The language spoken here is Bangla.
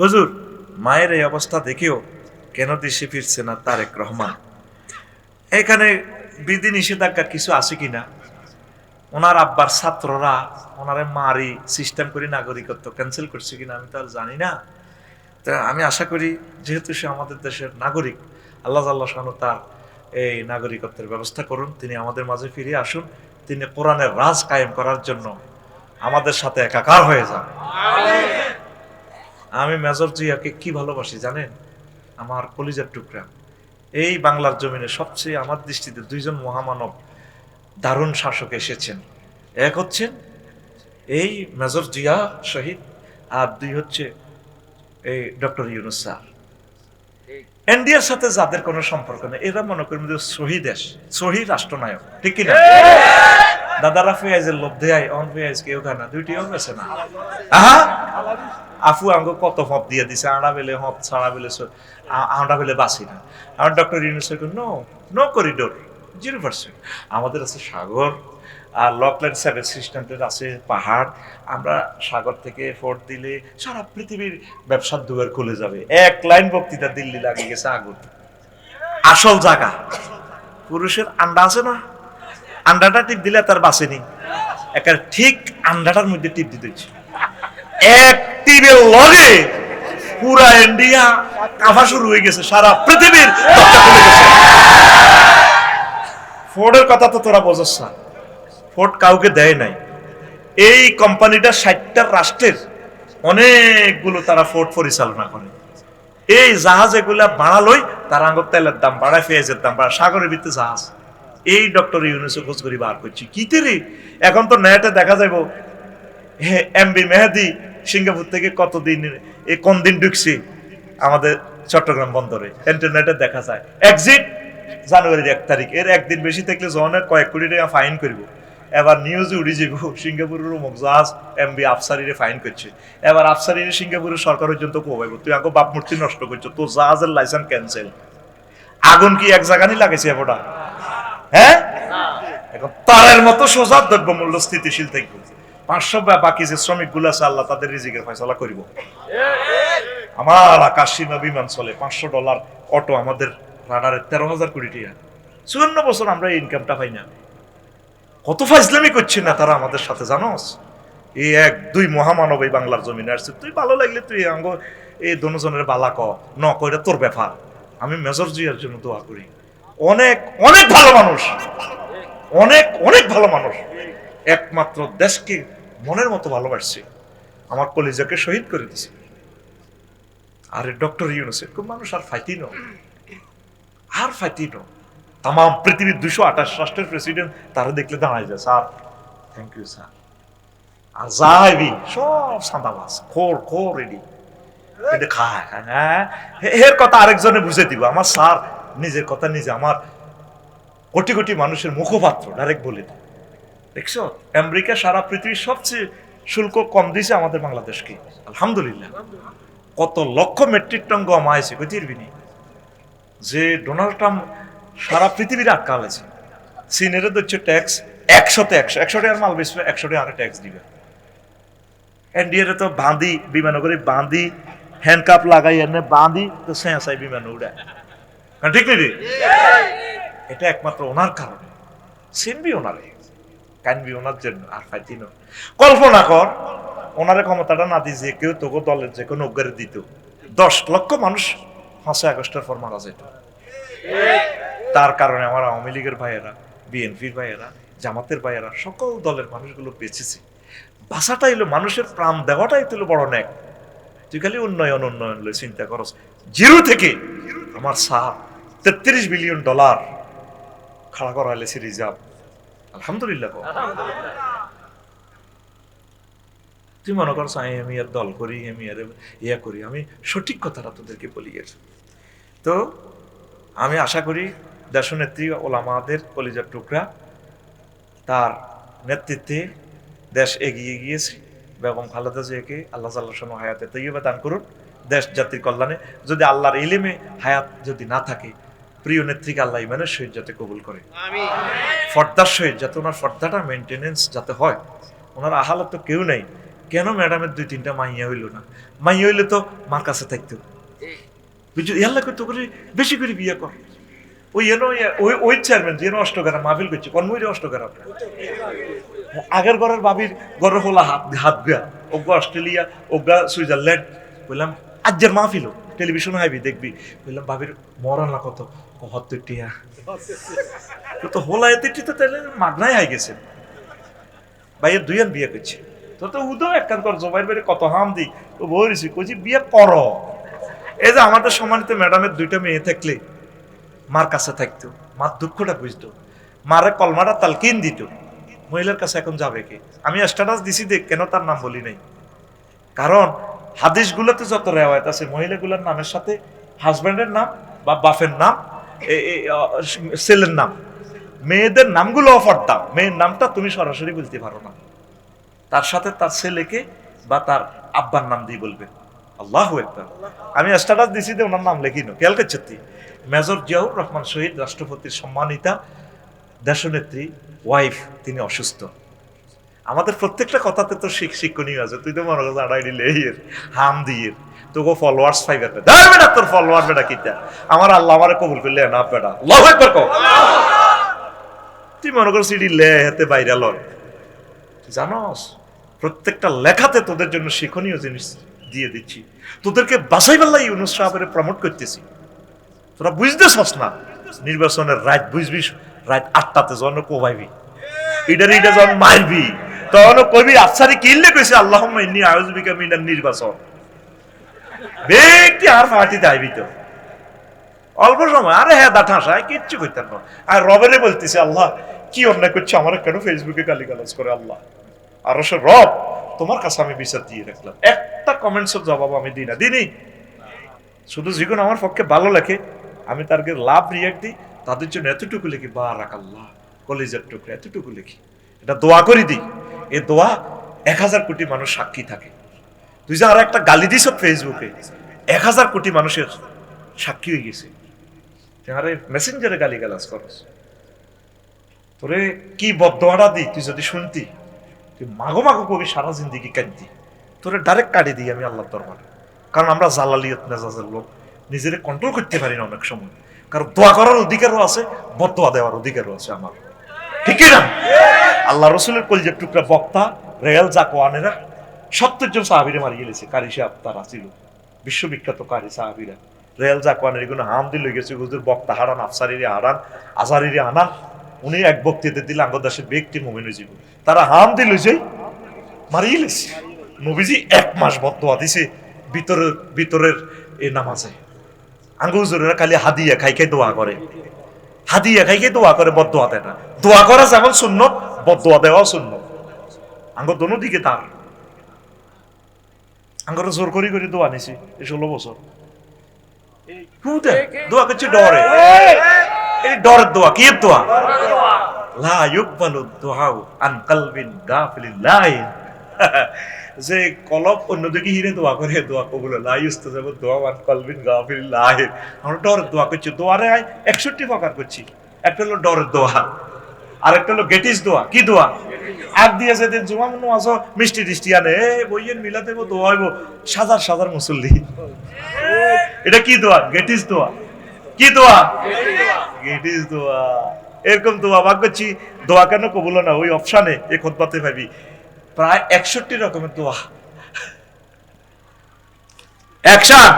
হুজুর, মায়ের এই অবস্থা দেখেও কেন দেশে ফিরছে না তারেক রহমান? এখানে বিধি নিষেধাজ্ঞা কিছু আছে কিনা? ওনার আব্বার ছাত্ররা, ওনারে মারি সিস্টেম করে নাগরিকত্ব ক্যান্সেল করছে কিনা আমি তো আর জানি না। তা আমি আশা করি যেহেতু সে আমাদের দেশের নাগরিক, আল্লাহ আল্লাহ শাহানু তার এই নাগরিকত্বের ব্যবস্থা করুন, তিনি আমাদের মাঝে ফিরে আসুন, তিনি কোরআনের রাজ কায়েম করার জন্য আমাদের সাথে একাকার হয়ে যান। আমি মেজর জিয়াকে কি ভালোবাসি জানেন? আমার কলিজার টুকরা। এই বাংলার জমিনে সবচেয়ে আমার দৃষ্টিতে দুইজন মহামানব দারুণ শাসক এসেছেন। এক হচ্ছেন এই মেজর জিয়া শহীদ আর দুই হচ্ছে এই ডক্টর ইউনুস স্যার। এনডিএর সাথে যাদের কোনো সম্পর্ক নেই এরা মনে করেন যে শহীদ দেশ শহীদ রাষ্ট্রনায়ক ঠিক কিনা? দাদারা ফেয়াজের লোভ দেয় অন ফেয়াজ কেউ খায় না দুইটিও বেছে না। আহা! আফু আঙ্গ কত হপ দিয়ে দিছে? আড়া বেলে হপ, ছাড়া বেলে আড়া বেলে বাসি না। আর doctor Yunus no no corridor zero percent আমাদের আছে সাগর, আর লকল্যান্ড সেভেন সিস্টেমের আছে পাহাড়। আমরা সাগর থেকে ফোর্ট দিলে সারা পৃথিবীর ব্যবসার দুয়ার খুলে যাবে। এক লাইন বক্তৃতা দিল্লি লাগিয়ে গেছে আগুন। আসল জায়গা। পুরুষের আন্ডা আছে না? আন্ডাটা টিপ দিলে তার বাসেনি একটা ঠিক আন্ডাটার মধ্যে টিপ দিতে হচ্ছে। এক টিপের লগে পুরা ইন্ডিয়া কাফা শুরু হয়ে গেছে, সারা পৃথিবীর ফোর্ডের কথা তো তোরা বোঝাস না। ফোর্ড কাউকে দেয় নাই। এই কোম্পানিটা ষাটটা রাষ্ট্রের অনেকগুলো তারা ফোর্ড পরিচালনা করে। এই জাহাজ এগুলা বাড়ালই তার আঙ্গর তেলের দাম বাড়ায়, পেঁয়াজের দাম বাড়ায়, সাগরের ভিতরে জাহাজ। এই ডক্টর ইউনুসে খোঁজ করি বার করছি। কি তেরে এখন তো নেটে দেখা যাব এমবি মেহেদি সিঙ্গাপুর থেকে কতদিন এ কোন দিন ঢুকছি? আমাদের চট্টগ্রাম বন্দরে ইন্টারনেটে দেখা যায়। এক্সিট জানুয়ারির এক তারিখ। এর একদিন বেশি থাকলে জনের কয়েক কোটি টাকা ফাইন করব। এবার নিউজে উড়ে যাব সিঙ্গাপুরের মুখ জাহাজ এমবি আফসারিরে ফাইন করছে। এবার আফসারিরে সিঙ্গাপুরের সরকার পর্যন্ত কোবাইব তুই আগে বাপ মূর্তি নষ্ট করছ তোর জাহাজের লাইসেন্স ক্যান্সেল আগুন কি এক জায়গানি লাগাইছে এবার হ্যাঁ? এখন তারের মতো সোজা দ্রব্যমূল্য স্থিতিশীল থাকবে। পাঁচশো বাকি যে শ্রমিকগুলো আছে, আল্লাহ তাদের রিজিকের ফয়সলা করিব। আমার আকাশ বিমান চলে, পাঁচশো ডলার অটো আমাদের রাডারে তেরো হাজার কোটি টাকা। চুয়ান্ন বছর আমরা এই ইনকামটা পাই না। কত ফাইজলামি করছি না তারা আমাদের সাথে, জানোস? এই এক, দুই মহামানব এই বাংলার জমিনে আসছে। তুই ভালো লাগলে তুই আঙ্গ, এই দনুজনের বালা ক, ন কইরা তোর ব্যাপার। আমি মেজর জিয়ার জন্য দোয়া করি। অনেক অনেক ভালো মানুষ। অনেক অনেক ভালো মানুষ। একমাত্র দেশকে মনের মতো ভালোবাসছে। আমার কলিজাকে শহীদ করে দিছে। আরে ডক্টর ইউনুস, এরকম মানুষ আর ফাইতিন আর ফাইতিন তাম পৃথিবীর দুশো আঠাশ রাষ্ট্রের প্রেসিডেন্ট তারা দেখলে দাঁড়ায় যায়, স্যার। থ্যাংক ইউ স্যার আর যাইবি সব সাদাবাস খোর খোর এটা খায় হ্যাঁ? এর কথা আরেকজনে বুঝে দিব। আমার স্যার নিজের কথা, নিজে আমার কোটি কোটি মানুষের মুখপাত্র ডাইরেক্ট বলে দেয়। দেখছ? আমেরিকা সারা পৃথিবীর সবচেয়ে শুল্ক কম দিয়েছে আমাদের বাংলাদেশকে। আলহামদুলিল্লাহ। কত লক্ষ মেট্রিক টন গম আইছে কইতিরবিনি যে ডোনাল্ড ট্রাম্প সারা পৃথিবীর আটকাল আছে চীনের হচ্ছে ট্যাক্স একশোতে একশো একশো টাকার মাল বেচবে একশো টাকা ট্যাক্স দিবে। এনডিএর তো বাঁধি বিমান করে বাঁধি হ্যান্ডকাপ লাগাই এনে বাঁধি তো সেঁসাই বিমান উড়ায়। ঠিক নেই? এটা একমাত্র ওনার কারণে। সিনবি ওনারে কানবি ওনার জন্য আর ফাইতিন কল্পনা কর, ওনারে ক্ষমতাটা না দিয়ে কেউ তোকে দলের যে কোনো অজ্ঞারে দিত। দশ লক্ষ মানুষ পাঁচই আগস্টের পর মারা যেত তার কারণে আমার আওয়ামী লীগের ভাইয়েরা, বিএনপির ভাইয়েরা, জামাতের ভাইয়েরা, সকল দলের মানুষগুলো বেঁচেছে। বাসাটা এলো মানুষের প্রাণ দেওয়াটাই তো বড় ন্যাক। তুই খালি উন্নয়ন উন্নয়ন লই চিন্তা করস। জিরো থেকে আমার সাহ তেত্রিশ বিলিয়ন ডলার খাড়া করা হলেছে রিজার্ভ। আলহামদুলিল্লাহ তুই মনে করছ আমি আমি আর দল করি আমি আর ইয়া করি আমি সঠিক কথাটা তোদেরকে বলি এর তো আমি আশা করি দেশনেত্রী ওলামাদের কলিজার টুকরা তার নেতৃত্বে দেশ এগিয়ে গিয়েছে। বেগম খালেদা জিয়াকে আল্লাহ সাল্লাহ হায়াতে তৈবা দান করুন। দেশ জাতির কল্যাণে যদি আল্লাহর ইলেমে হায়াত যদি না থাকে প্রিয় নেত্রীকে আল্লাহ ইমানের সহিত যাতে কবুল করে। ফর্দার সহিত যাতে ওনার ফর্দাটা মেনটেনেন্স যাতে হয় ওনার আহালত তো কেউ নেই। কেন ম্যাডামের দুই তিনটা মাইয়া হইল না? মাইয়া হইলে তো মার কাছে থাকতো। ইয়াল্লা করতে করে বেশি করে বিয়ে কর। ওই এনো ওই ওই চেয়ারম্যান যেন অষ্টগ্রাম মাহফিল করছে কনমইরে অষ্টগ্রাম আগের ঘরের বাবির ঘরের হলা হাত হাত গা ওগা অস্ট্রেলিয়া ওগা সুইজারল্যান্ড বললাম আজ্যের মাহফিল টেলিভিশন হাইবি, দেখবি। বললাম বাবির মরণ না কত? হত্য টিয়া তো হোলা এতে তো তাহলে মাগনাই হয়ে গেছে। ভাইয়ের দুইয়ান বিয়ে করছে। তো তো উদো একখান কর, জবাইর বাইরে কত হাম দি। তো বলিছি কইছি, বিয়ে কর। এই যে আমাদের সমানিত ম্যাডামের দুইটা মেয়ে থাকলে, মার কাছে থাকতো, মার দুঃখটা বুঝতো, মারে কলমাটা তালকিন দিত। মহিলার কাছে এখন যাবে কি? আমি স্ট্যাটাস দিছি দেখ কেন তার নাম বলি নাই? কারণ হাদিসগুলোতে যত রেওয়ায়ত আছে, মহিলাগুলোর নামের সাথে হাজব্যান্ডের নাম বা বাফের নাম ছেলের নাম। মেয়েদের নামগুলো অফার দাও মেয়ের নামটা তুমি সরাসরি বলতে পারো না। তার সাথে তার ছেলেকে বা তার আব্বার নাম দিয়ে বলবে। আল্লাহ একবার আমি স্ট্যাটাস দিছি যে ওনার নাম লেখিনো খেয়াল করছে মেজর জিয়াউর রহমান শহীদ, রাষ্ট্রপতির সম্মানিতা, দেশনেত্রী ওয়াইফ তিনি অসুস্থ। আমাদের প্রত্যেকটা কথাতে তো শিখ শিক্ষণীয় আছে। তুই তো মনে করছ আড়াই দিলে এর হাম দিয়ে তোকে ফলোয়ার্স দেখ বেটা, তোর ফলোয়ার বেটা কিটা আমার আল্লাহ আমারে কবুল করলে না, বেটা। তুই মনে কর সিডি লে হাতে বাইরে লয়। জানস, প্রত্যেকটা লেখাতে তোদের জন্য শিক্ষণীয় জিনিস দিয়ে দিচ্ছি। তোদেরকে বাসাই বেল্লা ইউনুস সাহেবের প্রমোট করতেছি। তোরা বুঝতেছস না, নির্বাচনের রাত বুঝবি, রাত আটটাতে যখন কোবাইবি। ইডার ইডা যখন মারবি। তখন কবি আফসারি কিনলে আল্লাহ নির্বাচন ব্যক্তি আর আইবি তো। অল্প সময়, আরে হ্যাঁ দা ঠাসায় কিচ্ছু করতেন না। আর রবেরে বলতেছে, আল্লাহ, কি অন্যায় করছে? আমার কেন ফেসবুকে গালি গালাজ করে আল্লাহ? সে, রব, তোমার কাছে আমি বিচার দিয়ে রাখলাম। একটা কমেন্টসের জবাব আমি দিই না দিনই শুধু যেগুলো আমার পক্ষে ভালো লেখে, আমি তারকে লাভ রিয়াক্ট দিই, তাদের জন্য এতটুকু লিখি বা রাখ আল্লাহ কলেজের টুকরা, এতটুকু লিখি। এটা দোয়া করে দিই। এ দোয়া এক হাজার কোটি মানুষ সাক্ষী থাকে। তুই যে আর একটা গালি দিস ফেসবুকে এক হাজার কোটি মানুষের সাক্ষী হয়ে গেছে। আরে মেসেঞ্জারে গালি গালাজ করস। তোরে কি বদোয়াটা দি তুই যদি শুনতি, তুই মাগো মাগো কবি সারা জিন্দিগি কাঁদতি। তোরে ডাইরেক্ট কাটি দিই আমি আল্লাহর দরবারে। কারণ আমরা জালালিয়ত, মেজাজের লোক। নিজের কন্ট্রোল করতে পারি না অনেক সময়। কারণ দোয়া করার অধিকারও আছে বদোয়া দেওয়ার অধিকারও আছে আমার। ঠিক না? আল্লাহ রসুলের কলজের টুকরা বক্তা রেয়াল জাকওয়ানেরা সত্তর জন সাহাবিরে মারিয়ে গেছে কারি সাহেব, তারা ছিল বিশ্ববিখ্যাত কারি সাহাবিরা। রেয়াল জাকওয়ানের এগুলো হাম দিল গেছে, হুজুর বক্তা হারান, আফসারিরে হারান আজারিরে আনান উনি এক বক্তৃতা দিলে আঙ্গদাসের ব্যক্তি মুমিন জীব তারা হাম দিল যে মারিয়ে গেছে নবীজি এক মাস বদোয়া দিছে ভিতরের ভিতরের এ নামাজে। আঙ্গ হুজুরেরা খালি হাদিয়া খাই খাই দোয়া করে। হাদিয়া খাই খাই দোয়া করে বদোয়া দেয় না। দোয়া করা যেমন শূন্য বদোয়া দেওয়াও শূন্য আঙ্গ দোনো দিকে তার। আঙ্গর জোর করি করে দোয়া নিছি, এই ষোলো বছর। দোয়া করছে ডরে। এই ডরের দোয়া, কি দোয়া? লা ইউকবালু দুআউ আন কলবিন গাফিলিন লাইন যে অন্যদিকে হিরে দোয়া করে, দোয়া কবুল লা ইউস্তাজাবু দোয়া আন কলবিন গাফিলিন লাইন আমরা ডরের দোয়া করছি। দোয়ারে আয় 61 প্রকার করছি। একটা হলো ডরের দোয়া। আর একটা হলো গেটিস দোয়া। কি দোয়া? আগ দিয়ে যেদিন জুমা মনে আসো মিষ্টি টিষ্টি আনে। বইয়ের মিলা দেবো দোয়া হইব? সাজার সাজার মুসল্লি। এটা কি দোয়া? গেটিস দোয়া। কি দোয়া? গেটিস দোয়া। এরকম দোয়া। ভাগ করছি দোয়া কেন কবুল না? ওই অপশানে এ খোদবাতে ভাবি প্রায় একষট্টি রকমের দোয়া। অ্যাকশন!